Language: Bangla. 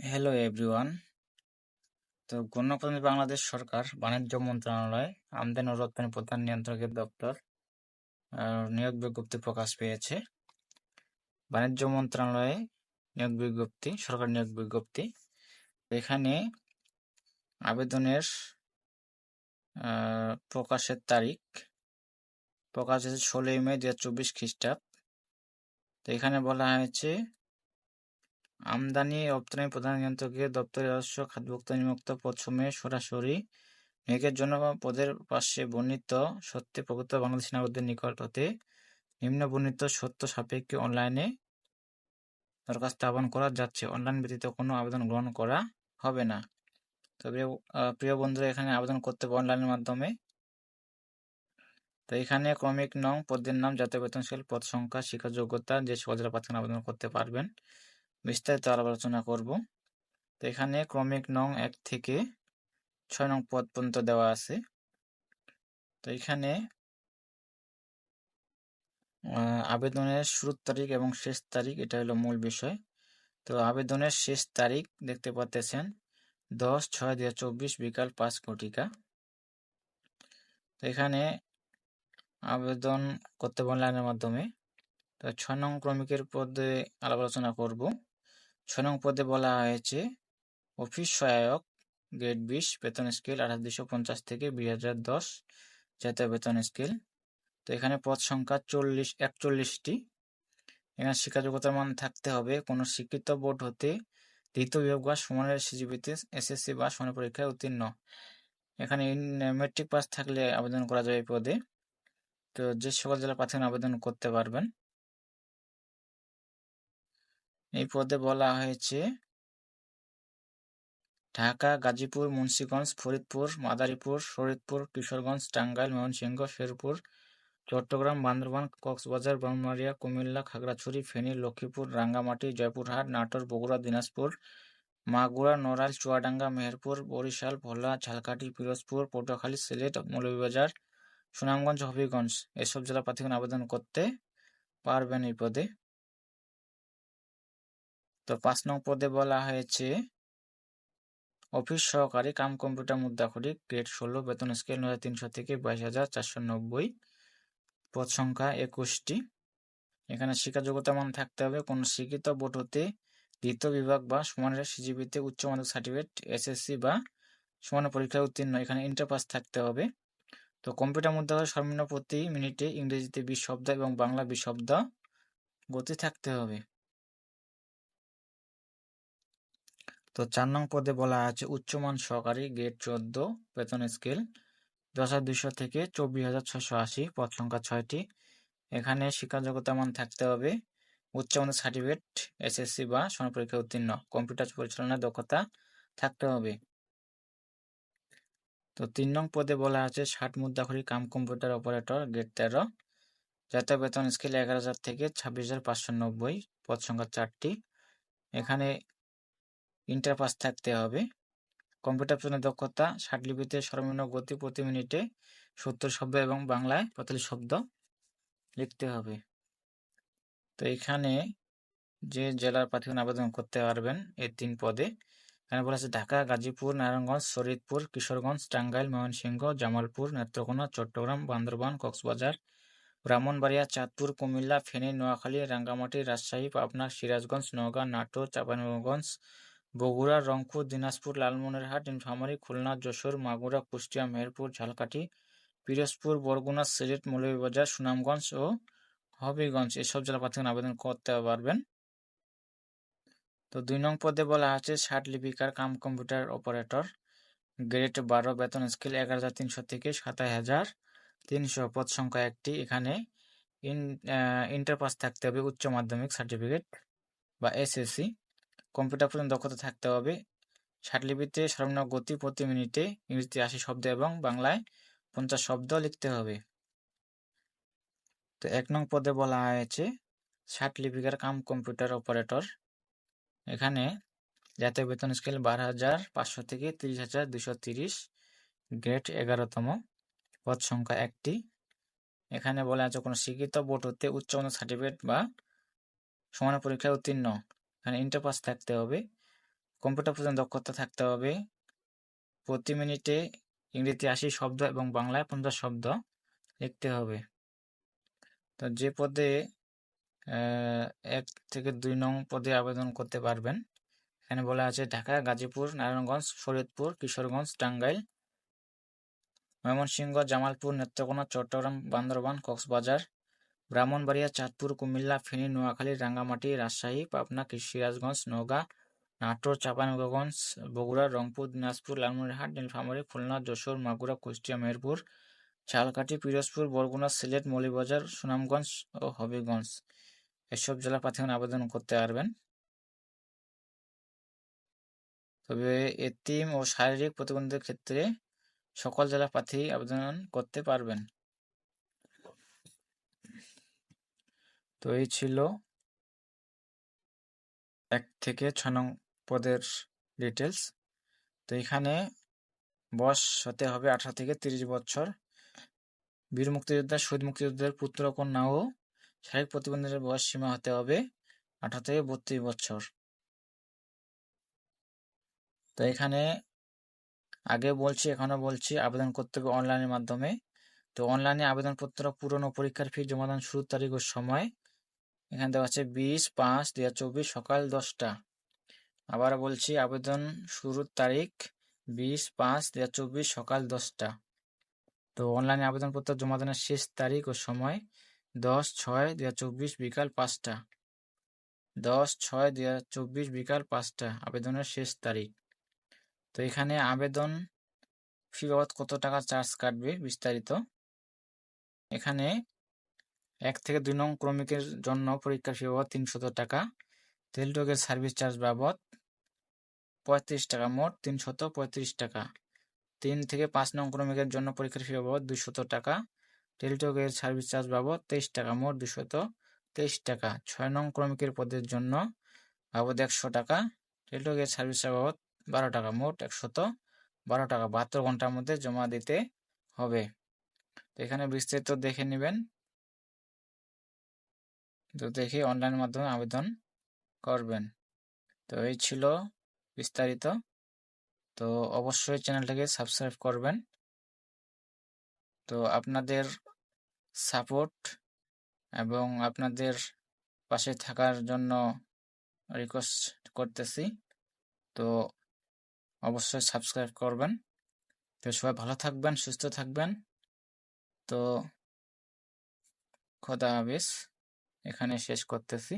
হ্যালো এভরিওয়ান তো গণপ্রজাতন্ত্রী বাংলাদেশ সরকার, বাণিজ্য মন্ত্রণালয়, আমদানি ও রপ্তানি প্রধান নিয়ন্ত্রকের দপ্তর নিয়োগ বিজ্ঞপ্তি প্রকাশ পেয়েছে। বাণিজ্য মন্ত্রণালয়ে নিয়োগ বিজ্ঞপ্তি, সরকার নিয়োগ বিজ্ঞপ্তি। এখানে আবেদনের প্রকাশের তারিখ প্রকাশ হয়েছে ষোলোই মে দু হাজার চব্বিশ খ্রিস্টাব্দ। তো এখানে বলা হয়েছে আমদানি রপ্তানি প্রধান নিয়ন্ত্রকের দপ্তরের রাজস্ব, খাদ্যভুক্ত নিমুক্ত পদসমূহে সরাসরি নিয়োগের জন্য পদের পাশে বর্ণিত সত্যি প্রকৃত বাংলাদেশী নাগরিকদের নিকট হতে নিম্ন বর্ণিত সত্য সাপেক্ষে অনলাইনে দরখাস্ত আহ্বান করা যাচ্ছে। অনলাইন ব্যতীত কোনো আবেদন গ্রহণ করা হবে না। তবে প্রিয় বন্ধুরা, এখানে আবেদন করতে হবে অনলাইনের মাধ্যমে। তো এখানে ক্রমিক নং পদের নাম, জাতীয় বেতনশীল পদ সংখ্যা শিক্ষা যোগ্যতা যে জেলা প্রার্থী আবেদন করতে পারবেন। বিস্তারিত আলোচনা করব। তো এখানে ক্রমিক নং এক থেকে ছয় নং পদ পর্যন্ত দেওয়া আছে। তো এখানে আবেদনের শুরুর তারিখ এবং শেষ তারিখ, এটা হলো মূল বিষয়। তো আবেদনের শেষ তারিখ দেখতে পাচ্ছেন, দশ ছয় দু চব্বিশ বিকাল পাঁচ কোটিকা তো এখানে আবেদন করতে অনলাইনের মাধ্যমে। তো ছয় নং ক্রমিকের পদে আলাপ আলোচনা করব। নং পদে বলা হয়েছে, অফিস সহায়ক, গ্রেড বিশ, বেতন স্কেল আঠাশ দুশো পঞ্চাশ থেকে দুই হাজার দশ জাতীয় বেতন স্কেল। তো এখানে পদ সংখ্যা চল্লিশ, একচল্লিশটি। এখানে শিক্ষাযোগ্যতার মান থাকতে হবে। কোনো শিক্ষিত বোর্ড হতে দ্বিতীয় বিভাগ বা সমানের সিজিপিতে এসএসসি বা সমানের পরীক্ষায় উত্তীর্ণ। এখানে মেট্রিক পাস থাকলে আবেদন করা যাবে এই পদে। তো যে সকল জেলা প্রার্থী আবেদন করতে পারবেন। এই পদে বলা হয়েছে, ঢাকা, গাজীপুর, মুন্সীগঞ্জ, ফরিদপুর, মাদারীপুর, শরীদপুর, কিশোরগঞ্জ, টাঙ্গাইল, ময়মনসিংহ, শেরপুর, চট্টগ্রাম, বান্দরবান, কক্সবাজার ব্রহ্মমারিয়া কুমিল্লা, খাগড়াছড়ি, ফেনী, লক্ষ্মীপুর, রাঙ্গামাটি, জয়পুরহাট, নাটোর, বগুড়া, দিনাজপুর, মাগুরা, নড়াইল, চুয়াডাঙ্গা, মেহেরপুর, বরিশাল, ভোলা, ঝালকাঠি, পিরোজপুর, পটুয়াখালী, সিলেট, মৌলভীবাজার, সুনামগঞ্জ, হবিগঞ্জ। এসব জেলা প্রার্থীগণ আবেদন করতে পারবেন এই পদে। তো পাঁচ নং পদে বলা হয়েছে, অফিস সহকারী কাম কম্পিউটার মুদ্রাখড়ি গ্রেড ষোলো, বেতন স্কেল নয় তিনশো থেকে বাইশ হাজার চারশো নব্বই, পদ সংখ্যা একুশটি। এখানে শিক্ষা যোগ্যতা মান থাকতে হবে। কোনো শিক্ষিত বোর্ড হতে দ্বিতীয় বিভাগ বা সমানের সিজিবিতে উচ্চ মাধ্যমিক সার্টিফিকেট, এসএসসি বা সমান পরীক্ষায় উত্তীর্ণ। এখানে ইন্টার পাস থাকতে হবে। তো কম্পিউটার মধ্যে সর্বনিম্ন প্রতি মিনিটে ইংরেজিতে বিশ শব্দ এবং বাংলা বিশ শব্দ গতি থাকতে হবে। তো চার নং পদে বলা আছে উচ্চমান সহকারী গ্রেড চোদ্দ, বেতন স্কেল দশ হাজার দুশো থেকে চব্বিশ হাজার ছশো আশি, পদ সংখ্যা ছয়টি। এখানে শিক্ষাযোগ্যতা মান থাকতে হবে উচ্চমানের সার্টিফিকেট এসএসসি বা সমান পরীক্ষা উত্তীর্ণ, কম্পিউটার পরিচালনার দক্ষতা থাকতে হবে। তো তিন নং পদে বলা আছে ষাট মুদ্রাখড়ি কাম কম্পিউটার অপারেটর, গ্রেড তেরো জাতীয় বেতন স্কেল এগারো হাজার থেকে ছাব্বিশ হাজার পাঁচশো নব্বই, পদ সংখ্যা চারটি। এখানে ইন্টার পাস থাকতে হবে। কম্পিউটার প্রশ্নের দক্ষতা লিপিতে সর্বনিম্ন গতি প্রতি মিনিটে সত্তর শব্দ এবং বাংলায় পঁয়তাল্লিশ শব্দ লিখতে হবে। তো এখানে যে জেলার প্রার্থীগণ আবেদন করতে পারবেন এই তিন পদে। এখানে বলা আছে, ঢাকা, গাজীপুর, নারায়ণগঞ্জ শরীদপুর কিশোরগঞ্জ, টাঙ্গাইল, ময়মনসিংহ, জামালপুর, নেত্রকোনা, চট্টগ্রাম, বান্দরবান, কক্সবাজার, ব্রাহ্মণবাড়িয়া, চাঁদপুর, কুমিল্লা, ফেনী, নোয়াখালী, রাঙ্গামাটি, রাজশাহী, পাবনা, সিরাজগঞ্জ, নওগাঁ, নাটোর, চাঁপাইনবাবগঞ্জ বগুড়া, রংপুর, দিনাজপুর, লালমনিরহাট, নীলফামারী, খুলনা, যশোর, মাগুরা, কুষ্টিয়া, মেহেরপুর, ঝালকাঠি, পিরোজপুর, বরগুনা, সিলেট, মৌলভীবাজার, সুনামগঞ্জ ও হবিগঞ্জ এসব জেলা প্রার্থীগণ আবেদন করতে পারবেন। তো দুই নং পদে বলা আছে ষাট লিপিকার কাম কম্পিউটার অপারেটর, গ্রেড বারো, বেতন স্কেল এগারো হাজার তিনশো থেকে সাতাশ হাজার তিনশো, পদ সংখ্যা একটি। এখানে ইন ইন্টার পাস থাকতে হবে, উচ্চ মাধ্যমিক সার্টিফিকেট বা এসএসসি। কম্পিউটার পর্যন্ত দক্ষতা থাকতে হবে। লিপিতে সর্বনিম্ন গতি প্রতি মিনিটে ইংরেজিতে আশি শব্দ এবং বাংলায় পঞ্চাশ শব্দ লিখতে হবে। তো এক নং পদে বলা হয়েছে লিপিকার কাম কম্পিউটার অপারেটর। এখানে জাতীয় বেতন স্কেল বারো হাজার পাঁচশো থেকে তিরিশ হাজার দুশো তিরিশ, গ্রেড এগারোতম, পদ সংখ্যা একটি। এখানে বলা আছে কোনো শিক্ষিত বোর্ড হতে উচ্চ সার্টিফিকেট বা সমান পরীক্ষায় উত্তীর্ণ। এখানে ইন্টার পাস থাকতে হবে কম্পিউটার প্রধান দক্ষতা থাকতে হবে, প্রতি মিনিটে ইংরেজি আশি শব্দ এবং বাংলায় পঞ্চাশ শব্দ লিখতে হবে। তো যে পদে এক থেকে দুই নং পদে আবেদন করতে পারবেন, এখানে বলা আছে ঢাকা, গাজীপুর, নারায়ণগঞ্জ শরীয়তপুর কিশোরগঞ্জ, টাঙ্গাইল, ময়মনসিংহ, জামালপুর, নেত্রকোনা, চট্টগ্রাম, বান্দরবান, কক্সবাজার ব্রাহ্মণবাড়িয়া, চাঁদপুর, কুমিল্লা, ফেনী, নোয়াখালী, রাঙ্গামাটি, রাজশাহী, পাবনা সিরাজগঞ্জ, নওগাঁ, নাটোর চাঁপাইনবাবগঞ্জ বগুড়া, রংপুর, দিনাজপুর, লালমনিরহাট, নীলফামারী, খুলনা, যশোর, মাগুরা, কুষ্টিয়া, মেহেরপুর, ঝালকাঠি, পিরোজপুর, বরগুনা, সিলেট, মৌলিবাজার, সুনামগঞ্জ ও হবিগঞ্জ। এসব জেলা প্রার্থীগণ আবেদন করতে পারবেন। তবে এতিম ও শারীরিক প্রতিবন্ধীদের ক্ষেত্রে সকল জেলা প্রার্থী আবেদন করতে পারবেন। তো এই ছিল এক থেকে ছ নং পদের ডিটেলস তো এখানে বয়স হতে হবে আঠারো থেকে তিরিশ বছর। বীর মুক্তিযোদ্ধা, শহীদ মুক্তিযোদ্ধার পুত্র কন্যা ও শারীরিক প্রতিবন্ধীদের বয়স সীমা হতে হবে আঠারো থেকে বত্রিশ বছর। তো এখানে আগে বলছি এখনও বলছি, আবেদন করতে হবে অনলাইনের মাধ্যমে। তো অনলাইনে আবেদনপত্র পূরণ ও পরীক্ষার ফি জমাদান শুরুর তারিখ ও সময় এখানে দেওয়া আছে বিশ, পাঁচ দু হাজার চব্বিশ, সকাল দশটা। আবার বলছি আবেদন শুরুর তারিখ বিশ, পাঁচ দু হাজার চব্বিশ, সকাল দশটা। তো অনলাইনে আবেদনপত্র জমা দানের শেষ তারিখ ও সময় দশ, ছয় দু হাজার চব্বিশ, বিকাল পাঁচটা। দশ, ছয় দু হাজার চব্বিশ, বিকাল পাঁচটা, আবেদনের শেষ তারিখ। তো এখানে আবেদন ফি বাবদ কত টাকা চার্জ কাটবে বিস্তারিত? এখানে এক থেকে দুই নং ক্রমিকের জন্য পরীক্ষার ফি বাবদ তিনশত টাকা। তেলটকের সার্ভিস চার্জ বাবদ পঁয়ত্রিশ টাকা, মোট তিনশত পঁয়ত্রিশ টাকা। তিন থেকে পাঁচ নং ক্রমিকের জন্য পরীক্ষার ফি বাবদ দুইশত টাকা। টেলিটকের সার্ভিস চার্জ বাবদ তেইশ টাকা, মোট দুশত তেইশ টাকা। ছয় নং ক্রমিকের পদের জন্য বাবদ একশো টাকা। টেলিটকের সার্ভিস চার্জ বাবদ বারো টাকা, মোট একশত বারো টাকা। বাহাত্তর ঘণ্টার মধ্যে জমা দিতে হবে। এখানে বিস্তারিত দেখে নেবেন। তো দেখে অনলাইন মাধ্যমে আবেদন করবেন। তো এই ছিল বিস্তারিত। তো অবশ্যই চ্যানেলটাকে সাবস্ক্রাইব করবেন। তো আপনাদের সাপোর্ট এবং আপনাদের পাশে থাকার জন্য রিকোয়েস্ট করতেছি। তো অবশ্যই সাবস্ক্রাইব করবেন। তো সবাই ভালো থাকবেন, সুস্থ থাকবেন। তো খোদা হাফেজ। এখানে শেষ করতেছি।